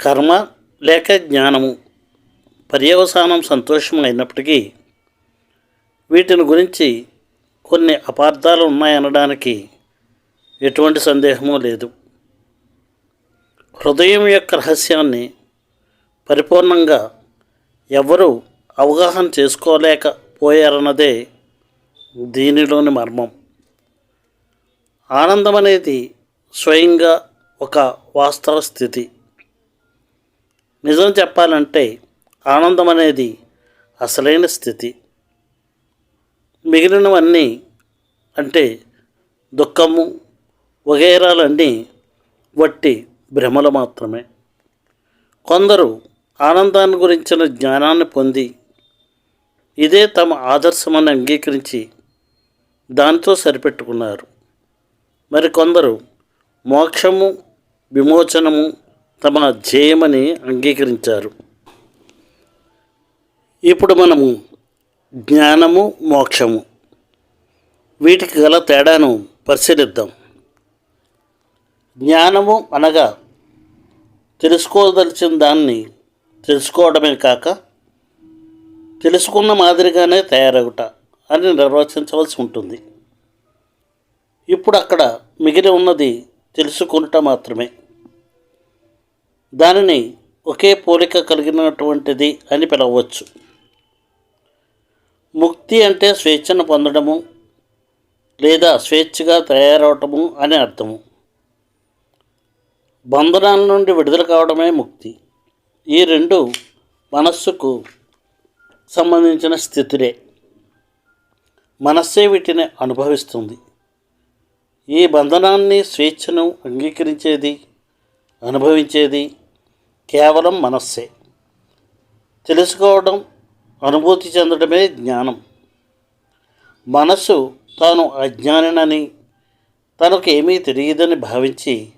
కర్మ లేక జ్ఞానము పర్యవసానం సంతోషం అయినప్పటికీ వీటిని గురించి కొన్ని అపార్థాలు ఉన్నాయనడానికి ఎటువంటి సందేహము లేదు. హృదయం యొక్క రహస్యాన్ని పరిపూర్ణంగా ఎవరూ అవగాహన చేసుకోలేకపోయారన్నదే దీనిలోని మర్మం. ఆనందం అనేది స్వయంగా ఒక వాస్తవ స్థితి. నిజం చెప్పాలంటే ఆనందం అనేది అసలైన స్థితి. మిగిలినవన్నీ అంటే దుఃఖము వగైరాలన్నీ వట్టి భ్రమలు మాత్రమే. కొందరు ఆనందాన్ని గురించిన జ్ఞానాన్ని పొంది ఇదే తమ ఆదర్శమని అంగీకరించి దానితో సరిపెట్టుకున్నారు. మరి కొందరు మోక్షము విమోచనము తమ ధ్యేయమని అంగీకరించారు. ఇప్పుడు మనము జ్ఞానము మోక్షము. వీటికి గల తేడాను పరిశీలిద్దాం. జ్ఞానము అనగా తెలుసుకోదలిచిన దాన్ని తెలుసుకోవడమే కాక తెలుసుకున్న మాదిరిగానే తయారవుట అని నిర్వచించవలసి ఉంటుంది. ఇప్పుడు అక్కడ మిగిలి ఉన్నది తెలుసుకునుట మాత్రమే. దానిని ఒకే పోలిక కలిగినటువంటిది అని పిలవచ్చు. ముక్తి అంటే స్వేచ్ఛను పొందడము లేదా స్వేచ్ఛగా తయారవటము అని అర్థము. బంధనాల నుండి విడుదల కావడమే ముక్తి. ఈ రెండు మనస్సుకు సంబంధించిన స్థితులే. మనస్సే వీటిని అనుభవిస్తుంది. ఈ బంధనాన్ని స్వేచ్ఛను అంగీకరించేది అనుభవించేది కేవలం మనస్సే. తెలుసుకోవడం అనుభూతి చెందడమే జ్ఞానం. మనస్సు తాను అజ్ఞానినని తనకు ఏమీ తెలియదని భావించి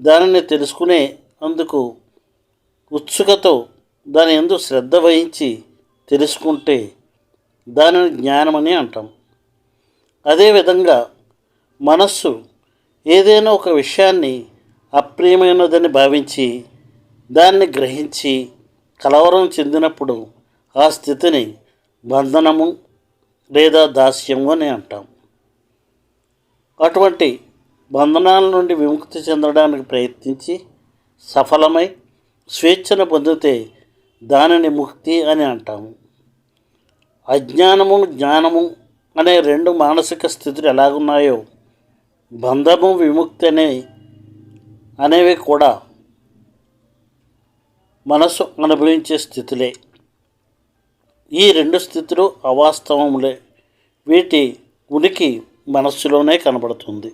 దానిని తెలుసుకునే అందుకు ఉత్సుకతో దాని ఎందు శ్రద్ధ వహించి తెలుసుకుంటే దానిని జ్ఞానమని అంటాం. అదేవిధంగా మనస్సు ఏదైనా ఒక విషయాన్ని అప్రియమైనదని భావించి దాన్ని గ్రహించి కలవరం చెందినప్పుడు ఆ స్థితిని బంధనము లేదా దాస్యము అని అంటాం. అటువంటి బంధనాల నుండి విముక్తి చెందడానికి ప్రయత్నించి సఫలమై స్వేచ్ఛను పొందితే దానిని ముక్తి అని అంటాము. అజ్ఞానము జ్ఞానము అనే రెండు మానసిక స్థితులు ఎలాగున్నాయో బంధము విముక్తి అనే అనేవి కూడా మనసు అనుభవించే స్థితులే. ఈ రెండు స్థితులు అవాస్తవములే. వీటి ఉనికి మనస్సులోనే కనబడుతుంది.